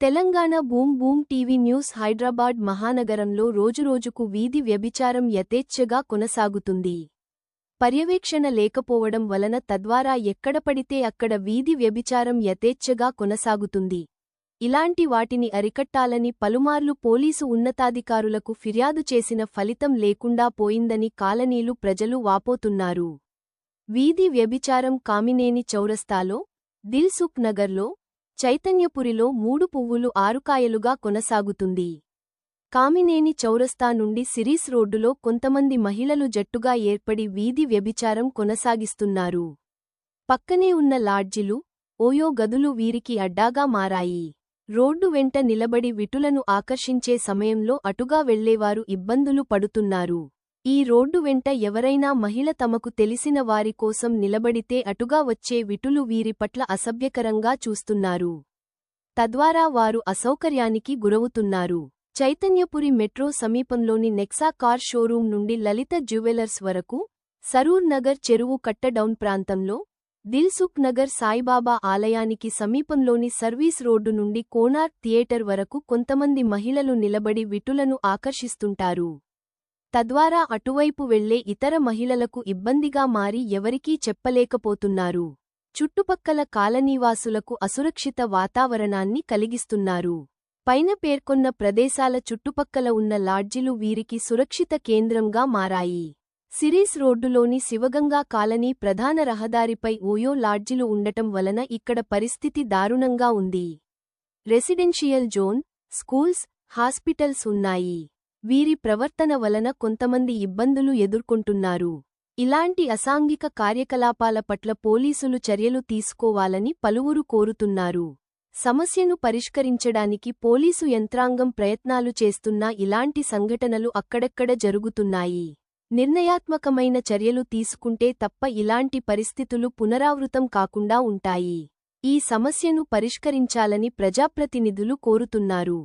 Telangana boom boom TV news Hyderabad మహానగరంలో రోజురోజుకు వీధి వ్యభిచారం యథేచ్ఛగా కొనసాగుతుంది. పర్యవేక్షణ లేకపోవడం వలన తద్వారా ఎక్కడ పడితే అక్కడ వీధి వ్యభిచారం యథేచ్ఛగా కొనసాగుతుంది. ఇలాంటి వాటిని అరికట్టాలని పలుమార్లు పోలీసు ఉన్నతాధికారులకు ఫిర్యాదు చేసిన ఫలితం లేకుండా పోయిందని కాలనీలు ప్రజలు వాపోతున్నారు. వీధి వ్యభిచారం కామినేని చౌరస్తాలో దిల్సుఖ్ నగర్లో చైతన్యపురిలో మూడు పువ్వులు ఆరుకాయలుగా కొనసాగుతుంది. కామినేని చౌరస్తా నుండి సిరీస్ రోడ్డులో కొంతమంది మహిళలు జట్టుగా ఏర్పడి వీధి వ్యభిచారం కొనసాగిస్తున్నారు. పక్కనే ఉన్న లాడ్జిలు ఓయో గదులు వీరికి అడ్డాగా మారాయి. రోడ్డు వెంట నిలబడి విటులను ఆకర్షించే సమయంలో అటుగా వెళ్ళేవారు ఇబ్బందులు పడుతున్నారు. ఈ రోడ్డు వెంట ఎవరైనా మహిళ తమకు తెలిసిన వారి కోసం నిలబడితే అటుగా వచ్చే విటులు వీరి పట్ల అసభ్యకరంగా చూస్తున్నారు. తద్వారా వారు అసౌకర్యానికి గురవుతున్నారు. చైతన్యపురి మెట్రో సమీపంలోని నెక్సా కార్ షోరూం నుండి లలిత జ్యువెలర్స్ వరకు సరూర్ నగర్ చెరువు కట్టడౌన్ ప్రాంతంలో దిల్సుఖ్ నగర్ సాయిబాబా ఆలయానికి సమీపంలోని సర్వీస్ రోడ్డు నుండి కోనార్క్ థియేటర్ వరకు కొంతమంది మహిళలు నిలబడి విటులను ఆకర్షిస్తుంటారు. తద్వారా అటువైపు వెళ్ళే ఇతర మహిళలకు ఇబ్బందిగా మారి ఎవరికీ చెప్పలేకపోతున్నారు. చుట్టుపక్కల కాలనీవాసులకు అసురక్షిత వాతావరణాన్ని కలిగిస్తున్నారు. పైన పేర్కొన్న ప్రదేశాల చుట్టుపక్కల ఉన్న లాడ్జిలు వీరికి సురక్షిత కేంద్రంగా మారాయి. సిరీస్ రోడ్డులోని శివగంగా కాలనీ ప్రధాన రహదారిపై ఓయో లాడ్జిలు ఉండటం వలన ఇక్కడ పరిస్థితి దారుణంగా ఉంది. రెసిడెన్షియల్ జోన్ స్కూల్స్ హాస్పిటల్స్ ఉన్నాయి. వీరి ప్రవర్తన వలన కొంతమంది ఇబ్బందులు ఎదుర్కొంటున్నారు. ఇలాంటి అసాంఘిక కార్యకలాపాల పట్ల పోలీసులు చర్యలు తీసుకోవాలని పలువురు కోరుతున్నారు. సమస్యను పరిష్కరించడానికి పోలీసు యంత్రాంగం ప్రయత్నాలు చేస్తున్నా ఇలాంటి సంఘటనలు అక్కడక్కడ జరుగుతున్నాయి. నిర్ణయాత్మకమైన చర్యలు తీసుకుంటే తప్ప ఇలాంటి పరిస్థితులు పునరావృతం కాకుండా ఉంటాయి. ఈ సమస్యను పరిష్కరించాలని ప్రజాప్రతినిధులు కోరుతున్నారు.